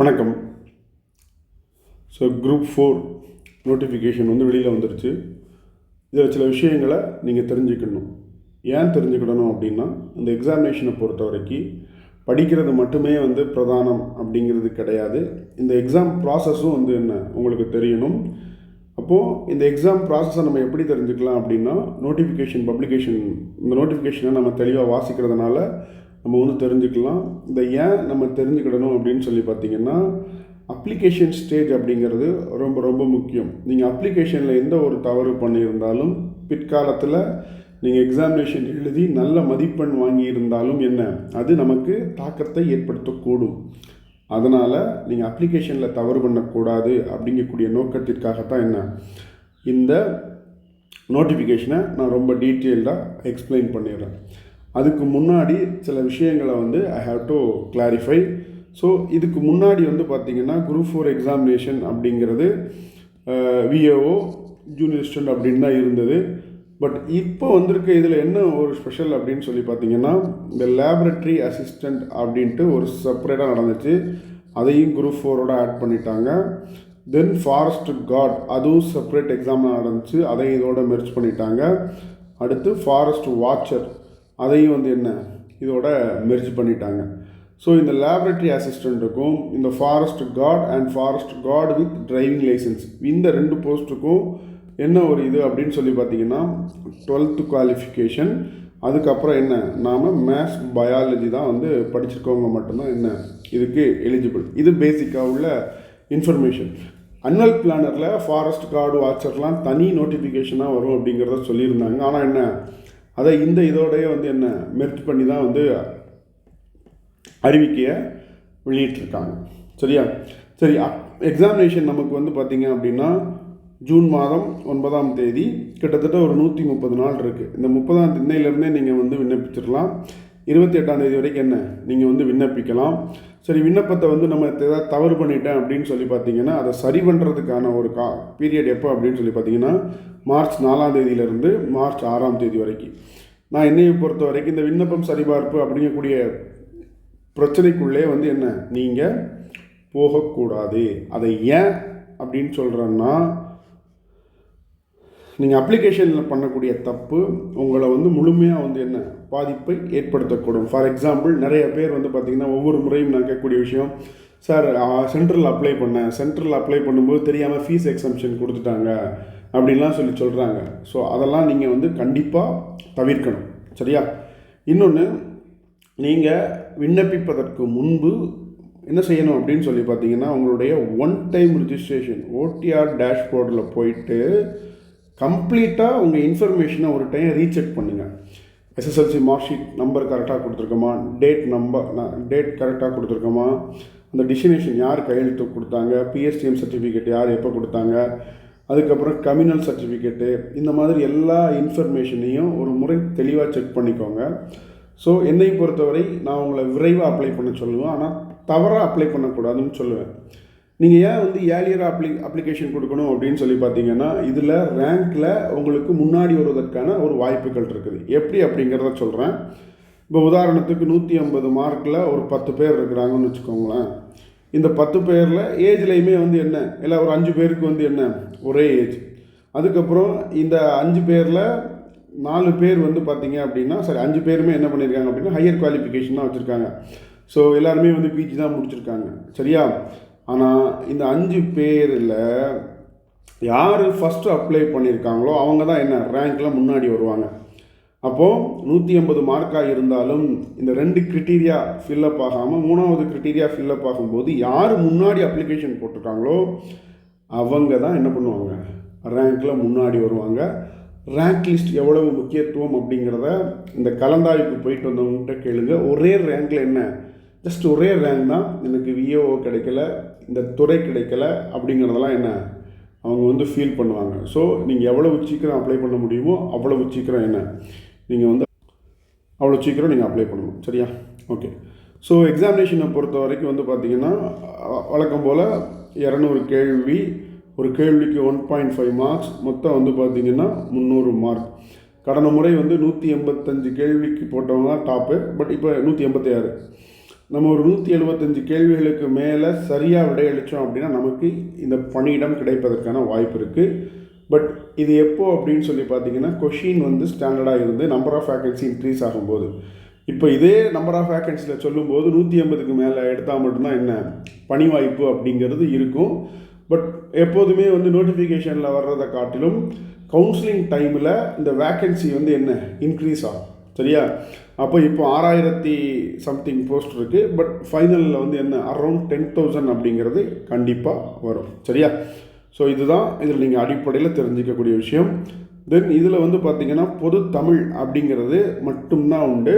வணக்கம். So group four notification வந்து வெளியில் வந்துருச்சு. இதில் சில விஷயங்களை நீங்கள் தெரிஞ்சுக்கணும். ஏன் தெரிஞ்சுக்கிடணும் அப்படின்னா இந்த எக்ஸாமினேஷனை பொறுத்த வரைக்கும் படிக்கிறது மட்டுமே வந்து பிரதானம் அப்படிங்கிறது கிடையாது. இந்த எக்ஸாம் ப்ராசஸும் வந்து என்ன? உங்களுக்கு தெரியணும். அப்போது இந்த எக்ஸாம் ப்ராசஸை நம்ம எப்படி தெரிஞ்சுக்கலாம் அப்படின்னா நோட்டிஃபிகேஷன் பப்ளிகேஷன் இந்த நோட்டிஃபிகேஷனை நம்ம தெளிவாக வாசிக்கிறதுனால நம்ம வந்து தெரிஞ்சுக்கலாம். இதை ஏன் நம்ம தெரிஞ்சுக்கிடணும் அப்படின்னு சொல்லி பார்த்தீங்கன்னா அப்ளிகேஷன் ஸ்டேஜ் அப்படிங்கிறது ரொம்ப ரொம்ப முக்கியம். நீங்கள் அப்ளிகேஷனில் எந்த ஒரு தவறு பண்ணியிருந்தாலும் பிற்காலத்தில் நீங்கள் எக்ஸாமினேஷன் எழுதி நல்ல மதிப்பெண் வாங்கியிருந்தாலும் என்ன? அது நமக்கு தாக்கத்தை ஏற்படுத்தக்கூடும். அதனால் நீங்கள் அப்ளிகேஷனில் தவறு பண்ணக்கூடாது அப்படிங்கக்கூடிய நோக்கத்திற்காகத்தான் என்ன? இந்த நோட்டிஃபிகேஷனை நான் ரொம்ப டீட்டெயில்டாக எக்ஸ்பிளைன் பண்ணிடுறேன். அதுக்கு முன்னாடி சில விஷயங்களை வந்து I have to clarify so இதுக்கு முன்னாடி வந்து பார்த்திங்கன்னா குரூப் ஃபோர் எக்ஸாமினேஷன் அப்படிங்கிறது விஏஓ ஜூனியர் ஸ்டூடெண்ட் அப்படின்னு தான் இருந்தது. பட் இப்போ வந்திருக்க இதில் என்ன ஒரு ஸ்பெஷல் அப்படின்னு சொல்லி பார்த்தீங்கன்னா இந்த லேபரட்டரி அசிஸ்டண்ட் அப்படின்ட்டு ஒரு செப்பரேட்டாக நடந்துச்சு. அதையும் குரூப் ஃபோரோட ஆட் பண்ணிட்டாங்க. தென் ஃபாரஸ்ட் காட் அதுவும் செப்பரேட் எக்ஸாம் நடந்துச்சு. அதையும் இதோட மெர்ச் பண்ணிட்டாங்க. அடுத்து ஃபாரஸ்ட் வாட்சர் அதையும் வந்து என்ன இதோட மெர்ஜ் பண்ணிட்டாங்க. ஸோ இந்த லேபரேட்டரி அசிஸ்டண்ட்டுக்கும் இந்த forest guard and forest guard with driving licence இந்த ரெண்டு போஸ்ட்டுக்கும் என்ன ஒரு இது அப்படின்னு சொல்லி பார்த்தீங்கன்னா டுவெல்த்து குவாலிஃபிகேஷன் அதுக்கப்புறம் என்ன நாம் மேத்ஸ் பயாலஜி தான் வந்து படிச்சிருக்கவங்க மட்டும்தான் என்ன இதுக்கு எலிஜிபிள் இது பேசிக்காக உள்ள இன்ஃபர்மேஷன் அன்னல் பிளானரில் ஃபாரஸ்ட் கார்டு வாட்சர்லாம் தனி நோட்டிஃபிகேஷனாக வரும் அப்படிங்கிறத சொல்லியிருந்தாங்க. ஆனால் என்ன அதை இந்த இதோடைய வந்து என்ன மெர்ட் பண்ணி தான் வந்து அறிவிக்கையை வெளியிட்டிருக்காங்க. சரியா? சரி எக்ஸாமினேஷன் நமக்கு வந்து பார்த்திங்க அப்படின்னா ஜூன் மாதம் ஒன்பதாம் தேதி கிட்டத்தட்ட ஒரு நூற்றி முப்பது நாள் இருக்குது இந்த முப்பதாம் திண்ணையிலேருந்தே நீங்கள் வந்து விண்ணப்பிச்சிடலாம். இருபத்தி எட்டாம் தேதி வரைக்கும் என்ன நீங்கள் வந்து விண்ணப்பிக்கலாம். சரி விண்ணப்பத்தை வந்து நம்ம ஏதாவது தவறு பண்ணிட்டேன் அப்படின்னு சொல்லி பார்த்தீங்கன்னா அதை சரி பண்ணுறதுக்கான ஒரு கா பீரியட் எப்போ அப்படின்னு சொல்லி பார்த்தீங்கன்னா மார்ச் நாலாம் தேதியிலேருந்து மார்ச் ஆறாம் தேதி வரைக்கும். நான் என்னையை பொறுத்த வரைக்கும் இந்த விண்ணப்பம் சரிபார்ப்பு அப்படிங்கக்கூடிய பிரச்சனைக்குள்ளே வந்து என்ன நீங்கள் போகக்கூடாது. அதை ஏன் அப்படின்னு சொல்கிறேன்னா நீங்கள் அப்ளிகேஷனில் பண்ணக்கூடிய தப்பு உங்களை வந்து முழுமையாக வந்து என்ன பாதிப்பை ஏற்படுத்தக்கூடும். ஃபார் எக்ஸாம்பிள் நிறைய பேர் வந்து பார்த்திங்கன்னா ஒவ்வொரு முறையும் நான் கேட்கக்கூடிய விஷயம் சார் சென்ட்ரல் அப்ளை பண்ணேன் சென்ட்ரல் அப்ளை பண்ணும்போது தெரியாமல் ஃபீஸ் எக்ஸம்ஷன் கொடுத்துட்டாங்க அப்படின்லாம் சொல்லி சொல்கிறாங்க ஸோ அதெல்லாம் நீங்கள் வந்து கண்டிப்பாக தவிர்க்கணும். சரியா? இன்னொன்று நீங்கள் விண்ணப்பிப்பதற்கு முன்பு என்ன செய்யணும் அப்படின்னு சொல்லி பார்த்தீங்கன்னா உங்களுடைய ஒன் டைம் ரிஜிஸ்ட்ரேஷன் ஓடிஆர் டேஷ்போர்டில் போயிட்டு கம்ப்ளீட்டாக உங்கள் இன்ஃபர்மேஷனை ஒரு டைம் ரீசெக் பண்ணுங்கள் எஸ்எஸ்எல்சி மார்க் ஷீட் நம்பர் கரெக்டாக கொடுத்துருக்கோமா? டேட் நம்பர் டேட் கரெக்டாக கொடுத்துருக்கோமா? அந்த டிசினேஷன் யார் கையெழுத்து கொடுத்தாங்க? பிஎஸ்டிஎம் சர்டிஃபிகேட் யார் எப்போ கொடுத்தாங்க? அதுக்கப்புறம் கம்யூனல் சர்டிஃபிகேட்டு இந்த மாதிரி எல்லா இன்ஃபர்மேஷனையும் ஒரு முறை தெளிவாக செக் பண்ணிக்கோங்க. ஸோ என்னை பொறுத்தவரை நான் உங்களை விரைவாக அப்ளை பண்ண சொல்லுவேன். ஆனால் தவறாக அப்ளை பண்ணக்கூடாதுன்னு சொல்லுவேன். நீங்கள் ஏன் வந்து ஏலியர் அப்ளி அப்ளிகேஷன் கொடுக்கணும் அப்படின்னு சொல்லி பார்த்தீங்கன்னா இதில் ரேங்க்கில் உங்களுக்கு முன்னாடி வருவதற்கான ஒரு வாய்ப்புகள் இருக்குது. எப்படி அப்படிங்கிறத சொல்கிறேன் இப்போ உதாரணத்துக்கு நூற்றி ஐம்பது மார்க்கில் ஒரு பத்து பேர் இருக்கிறாங்கன்னு வச்சுக்கோங்களேன். இந்த பத்து பேரில் ஏஜ்லேயுமே வந்து என்ன? இல்லை ஒரு அஞ்சு பேருக்கு வந்து என்ன? ஒரே ஏஜ் அதுக்கப்புறம் இந்த அஞ்சு பேரில் நாலு பேர் வந்து பார்த்தீங்க அப்படின்னா சரி அஞ்சு பேருமே என்ன பண்ணியிருக்காங்க அப்படின்னா ஹையர் குவாலிஃபிகேஷன் தான் வச்சுருக்காங்க. ஸோ எல்லாருமே வந்து பிஜி தான் முடிச்சிருக்காங்க. சரியா? ஆனால் இந்த அஞ்சு பேரில் யார் ஃபஸ்ட்டு அப்ளை பண்ணியிருக்காங்களோ அவங்க தான் என்ன ரேங்க்கில் முன்னாடி வருவாங்க. அப்போது நூற்றி ஐம்பது மார்க்காக இருந்தாலும் இந்த ரெண்டு க்ரிட்டீரியா ஃபில்லப் ஆகாமல் மூணாவது க்ரிட்டீரியா ஃபில்லப் ஆகும்போது யார் முன்னாடி அப்ளிகேஷன் போட்டிருக்காங்களோ அவங்க தான் என்ன பண்ணுவாங்க? ரேங்க்கில் முன்னாடி வருவாங்க. ரேங்க் லிஸ்ட் எவ்வளவு முக்கியத்துவம் அப்படிங்கிறத இந்த கலந்தாய்வுக்கு போயிட்டு வந்தவங்ககிட்ட கேளுங்க. ஒரே ரேங்க்கில் என்ன? ஜஸ்ட் ஒரே ரேங்க் தான். எனக்கு விஏஓ கிடைக்கல. இந்த துறை கிடைக்கல அப்படிங்கிறதெல்லாம் என்ன? அவங்க வந்து ஃபீல் பண்ணுவாங்க. ஸோ நீங்கள் எவ்வளோ சீக்கிரம் அப்ளை பண்ண முடியுமோ அவ்வளவு சீக்கிரம் என்ன? நீங்கள் வந்து அவ்வளோ சீக்கிரம் நீங்கள் அப்ளை பண்ணணும். சரியா? ஓகே ஸோ எக்ஸாமினேஷனை பொறுத்த வரைக்கும் வந்து பார்த்திங்கன்னா வழக்கம் போல் இரநூறு கேள்வி ஒரு கேள்விக்கு ஒன் பாயிண்ட் ஃபைவ் மார்க்ஸ் மொத்தம் வந்து பார்த்திங்கன்னா முந்நூறு மார்க் கடந்த முறை வந்து நூற்றி எண்பத்தஞ்சு கேள்விக்கு போட்டவங்க தான் டாப்பு பட் இப்போ நூற்றி எண்பத்தி ஆறு. நம்ம ஒரு நூற்றி எழுபத்தஞ்சு கேள்விகளுக்கு மேலே சரியாக விடையளித்தோம் அப்படின்னா நமக்கு இந்த பணியிடம் கிடைப்பதற்கான வாய்ப்பு இருக்குது பட் இது எப்போ அப்படின்னு சொல்லி பார்த்தீங்கன்னா கொஷின் வந்து ஸ்டாண்டர்டாக இருந்து நம்பர் ஆஃப் வேகன்சி இன்க்ரீஸ் ஆகும்போது. இப்போ இதே நம்பர் ஆஃப் வேக்கன்சியில் சொல்லும்போது நூற்றி ஐம்பதுக்கு மேலே எடுத்தால் மட்டும்தான் என்ன? பணி வாய்ப்பு அப்படிங்கிறது இருக்கும். பட் எப்போதுமே வந்து நோட்டிஃபிகேஷனில் வர்றதை காட்டிலும் கவுன்சிலிங் டைமில் இந்த வேக்கன்சி வந்து என்ன? இன்க்ரீஸ் ஆகும். சரியா? அப்போ இப்போ ஆறாயிரத்தி சம்திங் போஸ்ட் இருக்குது பட் ஃபைனலில் வந்து என்ன? அரௌண்ட் டென் தௌசண்ட் அப்படிங்கிறது கண்டிப்பாக வரும். சரியா? ஸோ இதுதான் இதில் நீங்கள் அடிப்படையில் தெரிஞ்சிக்கக்கூடிய விஷயம். தென் இதில் வந்து பார்த்திங்கன்னா பொது தமிழ் அப்படிங்கிறது மட்டும்தான் உண்டு.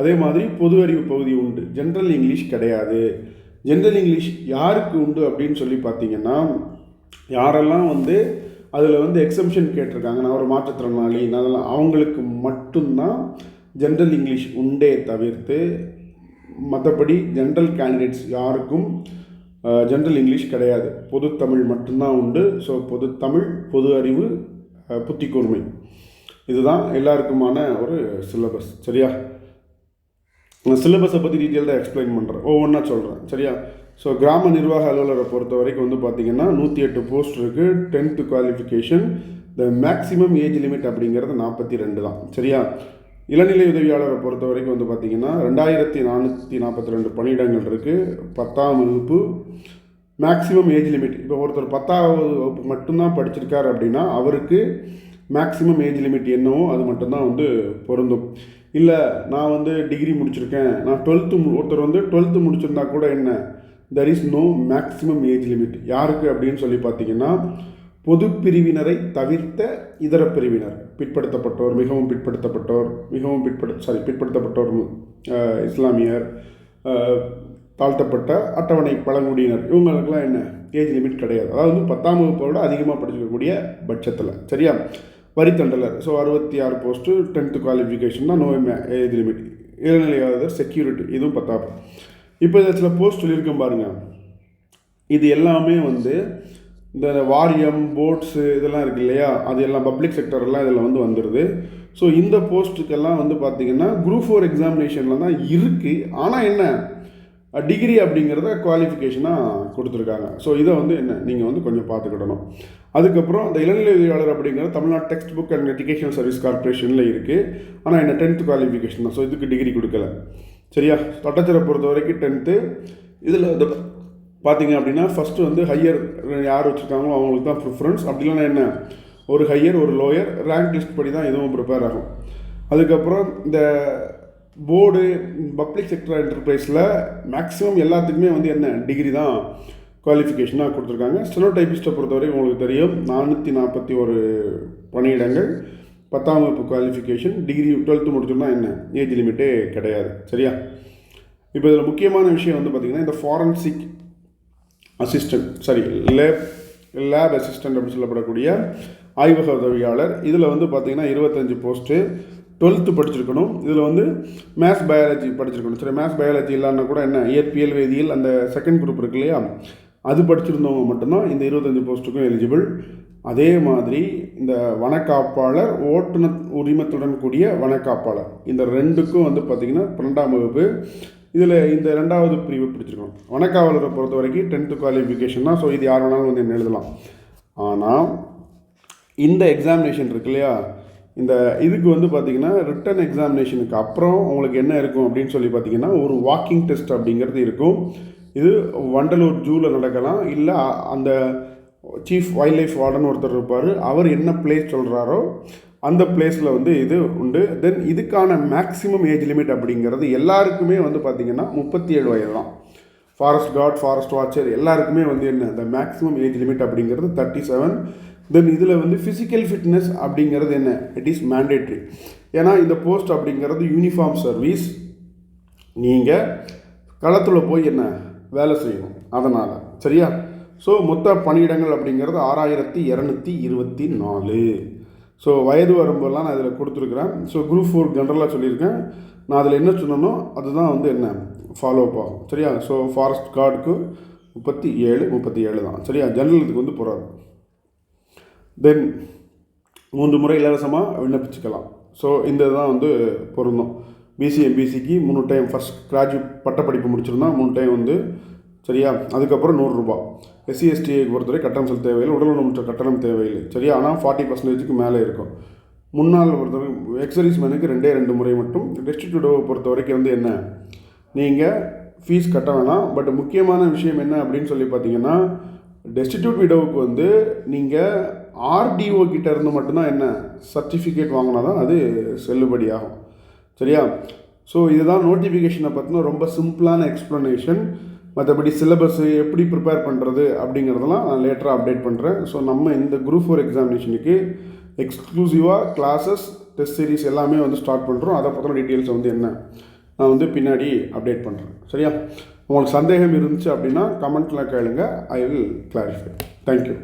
அதே மாதிரி பொது அறிவு பகுதி உண்டு. ஜென்ரல் இங்கிலீஷ் கிடையாது. ஜென்ரல் இங்கிலீஷ் யாருக்கு உண்டு அப்படின்னு சொல்லி பார்த்தீங்கன்னா யாரெல்லாம் வந்து அதில் வந்து எக்ஸம்ஷன் கேட்டிருக்காங்க. நான் ஒரு மாற்றுத்திறனாளி. அதெல்லாம் அவங்களுக்கு மட்டும்தான் ஜென்ரல் இங்கிலீஷ் உண்டே தவிர்த்து மற்றபடி ஜென்ரல் கேண்டிடேட்ஸ் யாருக்கும் ஜென்ரல் இங்கிலீஷ் கிடையாது. பொது தமிழ் மட்டும்தான் உண்டு. ஸோ பொது தமிழ் பொது அறிவு புத்தி கூர்மை இதுதான் எல்லாருக்குமான ஒரு சிலபஸ் சரியா? நான் சிலபஸை பற்றி டீட்டெயில் தான் எக்ஸ்பிளைன் பண்ணுறேன் ஒவ்வொன்றா சொல்கிறேன் சரியா? ஸோ கிராம நிர்வாக அலுவலரை பொறுத்த வரைக்கும் வந்து பார்த்தீங்கன்னா நூற்றி எட்டு போஸ்ட் இருக்குது tenth qualification the maximum age limit அப்படிங்கிறது நாற்பத்தி ரெண்டு தான். சரியா? இளநிலை உதவியாளரை பொறுத்த வரைக்கும் வந்து பார்த்தீங்கன்னா ரெண்டாயிரத்தி நானூற்றி நாற்பத்தி ரெண்டு பணியிடங்கள் இருக்குது பத்தாம் வகுப்பு மேக்ஸிமம் ஏஜ் லிமிட் இப்போ ஒருத்தர் பத்தாவது வகுப்பு மட்டும்தான் படிச்சிருக்காரு அப்படின்னா அவருக்கு மேக்ஸிமம் ஏஜ் லிமிட் என்னவோ அது மட்டும்தான் வந்து பொருந்தும். இல்லை நான் வந்து டிகிரி முடிச்சிருக்கேன். நான் டுவெல்த்து ஒருத்தர் வந்து டுவெல்த்து முடிச்சிருந்தா கூட என்ன? There is no maximum age limit யாருக்கு அப்படின்னு சொல்லி பார்த்தீங்கன்னா பொது பிரிவினரை தவிர்த்த இதர பிரிவினர். பிற்படுத்தப்பட்டோர் மிகவும் பிற்படுத்தப்பட்டோர் மிகவும் பிற்படு சாரி பிற்படுத்தப்பட்டோர் இஸ்லாமியர் தாழ்த்தப்பட்ட அட்டவணை பழங்குடியினர். இவங்களுக்கெல்லாம் என்ன? ஏஜ் லிமிட் கிடையாது. அதாவது வந்து பத்தாம் வகுப்பை விட அதிகமாக படிச்சிருக்கக்கூடிய பட்சத்தில். சரியா? வரித்தண்டலர் ஸோ அறுபத்தி ஆறு போஸ்ட்டு டென்த்து குவாலிஃபிகேஷன் தான் நோ ஏஜ் லிமிட் இளநிலையாளர் செக்யூரிட்டி இதுவும் பத்தாப்பு இப்போ இதில் சில போஸ்ட் சொல்லியிருக்கேன் பாருங்கள் இது எல்லாமே வந்து இந்த வாரியம் போர்ட்ஸு இதெல்லாம் இருக்கு இல்லையா? அது எல்லாம் பப்ளிக் செக்டர்லாம் இதில் வந்து வந்துடுது ஸோ இந்த போஸ்ட்டுக்கெல்லாம் வந்து பார்த்தீங்கன்னா குரூப் ஃபோர் எக்ஸாமினேஷனில் தான் இருக்குது ஆனால் என்ன? டிகிரி அப்படிங்கிறத குவாலிஃபிகேஷனாக கொடுத்துருக்காங்க. ஸோ இதை வந்து என்ன? நீங்கள் வந்து கொஞ்சம் பார்த்துக்கிடணும் அதுக்கப்புறம் இந்த இளநிலை உதவியாளர் அப்படிங்கிறது Tamil Nadu text book and education service கார்ப்பரேஷனில் இருக்குது ஆனால் என்ன டென்த் குவாலிஃபிகேஷன் தான். ஸோ இதுக்கு டிகிரி கொடுக்கல. சரியா? தட்டச்சரை பொறுத்த வரைக்கும் டென்த்து இதில் வந்து பார்த்தீங்க அப்படின்னா ஃபஸ்ட்டு வந்து ஹையர் யார் வச்சுருக்காங்களோ அவங்களுக்கு தான் ப்ரிஃபரன்ஸ் அப்படி என்ன? ஒரு ஹையர் ஒரு லோயர் ரேங்க் லிஸ்ட் படி தான் இதுவும் ப்ரிப்பேர் ஆகும். அதுக்கப்புறம் இந்த போர்டு பப்ளிக் செக்டர் என்டர்பிரைஸில் மேக்ஸிமம் எல்லாத்துக்குமே வந்து என்ன? டிகிரி தான் குவாலிஃபிகேஷனாக கொடுத்துருக்காங்க. ஸ்டெனோ டைப்பிஸ்ட்டை பொறுத்தவரைக்கும் உங்களுக்கு தெரியும். நானூற்றி நாற்பத்தி ஒரு பணியிடங்கள். பத்தாம் வகுப்பு குவாலிஃபிகேஷன் டிகிரி டுவெல்த்து முடிச்சோம்னா என்ன? ஏஜ் லிமிட்டே கிடையாது. சரியா? இப்போ இதில் முக்கியமான விஷயம் வந்து பார்த்திங்கன்னா இந்த forensic assistant sorry lab lab assistant அப்படின்னு சொல்லப்படக்கூடிய ஆய்வக உதவியாளர். இதில் வந்து பார்த்தீங்கன்னா இருபத்தஞ்சி போஸ்ட்டு டுவெல்த்து படிச்சிருக்கணும். இதில் வந்து மேத்ஸ் பயாலஜி படிச்சிருக்கணும். சரி மேத்ஸ் பயாலஜி இல்லைன்னா கூட என்ன? இயற்பியல் வேதியியல் அந்த செகண்ட் குரூப் இருக்கு இல்லையா? அது படிச்சிருந்தவங்க மட்டும்தான் இந்த இருபத்தஞ்சி போஸ்ட்டுக்கும் எலிஜிபிள் அதே மாதிரி இந்த வனக்காப்பாளர் ஓட்டுநர் உரிமத்துடன் கூடிய வனக்காப்பாளர். இந்த ரெண்டுக்கும் வந்து பார்த்திங்கன்னா பன்னெண்டாம் வகுப்பு. இதில் இந்த ரெண்டாவது பிரிவு பிடிச்சிருக்கணும் வனக்காவலரை பொறுத்த வரைக்கும் டென்த்து குவாலிஃபிகேஷன் தான். ஸோ இது யார் வேணாலும் வந்து என்ன எழுதலாம். ஆனால் இந்த எக்ஸாமினேஷன் இருக்கு இல்லையா? இந்த இதுக்கு வந்து பார்த்திங்கன்னா ரிட்டன் எக்ஸாமினேஷனுக்கு அப்புறம் உங்களுக்கு என்ன இருக்கும் அப்படின்னு சொல்லி பார்த்தீங்கன்னா ஒரு வாக்கிங் டெஸ்ட் அப்படிங்கிறது இருக்கும். இது வண்டலூர் ஜூவில் நடக்கலாம். இல்லை அந்த சீஃப் வைல்ட் லைஃப் வார்டன் ஒருத்தர் இருப்பார். அவர் என்ன பிளேஸ் சொல்கிறாரோ அந்த பிளேஸில் வந்து இது உண்டு. தென் இதுக்கான மேக்ஸிமம் ஏஜ் லிமிட் அப்படிங்கிறது எல்லாருக்குமே வந்து பார்த்திங்கன்னா முப்பத்தி ஏழு வயது தான் ஃபாரஸ்ட் கார்ட் ஃபாரஸ்ட் வாட்சர் எல்லாருக்குமே வந்து என்ன இந்த மேக்ஸிமம் ஏஜ் லிமிட் அப்படிங்கிறது தேர்ட்டி செவன் தென் இதில் வந்து ஃபிசிக்கல் ஃபிட்னஸ் அப்படிங்கிறது என்ன இட் இஸ் மேண்டேட்ரி ஏன்னா இந்த போஸ்ட் அப்படிங்கிறது யூனிஃபார்ம் சர்வீஸ் நீங்கள் களத்தில் போய் என்ன வேலை செய்யணும். அதனால் சரியா? ஸோ மொத்த பணியிடங்கள் அப்படிங்கிறது ஆறாயிரத்தி இரநூத்தி இருபத்தி நாலு. ஸோ வயது வரம்பெல்லாம் நான் இதில் கொடுத்துருக்குறேன். ஸோ குரூப் ஃபோர் ஜென்ரலாக சொல்லியிருக்கேன். நான் அதில் என்ன சொன்னனோ அதுதான் வந்து என்ன? ஃபாலோ அப் ஆகும். சரியா? ஸோ ஃபாரஸ்ட் கார்டுக்கு முப்பத்தி ஏழு முப்பத்தி ஏழு தான். சரியா? ஜென்ரல் இதுக்கு வந்து போகிறாரு தென் மூன்று முறை இலவசமாக விண்ணப்பிச்சுக்கலாம். ஸோ இந்த தான் வந்து பொருந்தும். பிசி எம்பிசிக்கு மூணு டைம் ஃபஸ்ட் கிராஜுவேட் பட்டப்படிப்பு முடிச்சிருந்தா மூணு டைம் வந்து சரியா? அதுக்கப்புறம் நூறுரூபா எஸ்சி எஸ்டியை பொறுத்தவரை கட்டணம் செலுத்த தேவையில்லை உடல் ஊனமுற்ற கட்டணம் தேவையில்லை. சரியா? ஆனால் ஃபார்ட்டி பர்சன்டேஜுக்கு மேலே இருக்கும். முன்னாள் பொறுத்தவரை எக்ஸரிஸ் மேனுக்கு ரெண்டே ரெண்டு முறை மட்டும். டெஸ்டிடியூடோவை பொறுத்த வரைக்கும் வந்து என்ன? நீங்கள் ஃபீஸ் கட்ட வேணாம். பட் முக்கியமான விஷயம் என்ன அப்படின்னு சொல்லி பார்த்தீங்கன்னா டெஸ்டிடியூட் விடோவுக்கு வந்து நீங்கள் ஆர்டிஓ கிட்ட இருந்து மட்டும்தான் என்ன? சர்டிஃபிகேட் வாங்கினா தான் அது செல்லுபடியாகும் சரியா? ஸோ இதுதான் நோட்டிஃபிகேஷனை பற்றின ரொம்ப சிம்பிளான எக்ஸ்ப்ளனேஷன் மற்றபடி சிலபஸ்ஸு எப்படி ப்ரிப்பேர் பண்ணுறது அப்படிங்கிறதெல்லாம் நான் லேட்டராக அப்டேட் பண்ணுறேன் ஸோ நம்ம இந்த குரூப் ஃபோர் எக்ஸாமினேஷனுக்கு எக்ஸ்க்ளூசிவாக கிளாஸஸ் டெஸ்ட் சீரீஸ் எல்லாமே வந்து ஸ்டார்ட் பண்ணுறோம் அதை பற்றின டீட்டெயில்ஸ் வந்து என்ன? நான் வந்து பின்னாடி அப்டேட் பண்ணுறேன் சரியா? உங்களுக்கு சந்தேகம் இருந்துச்சு அப்படின்னா கமெண்ட்டில் கேளுங்க. I will clarify thank you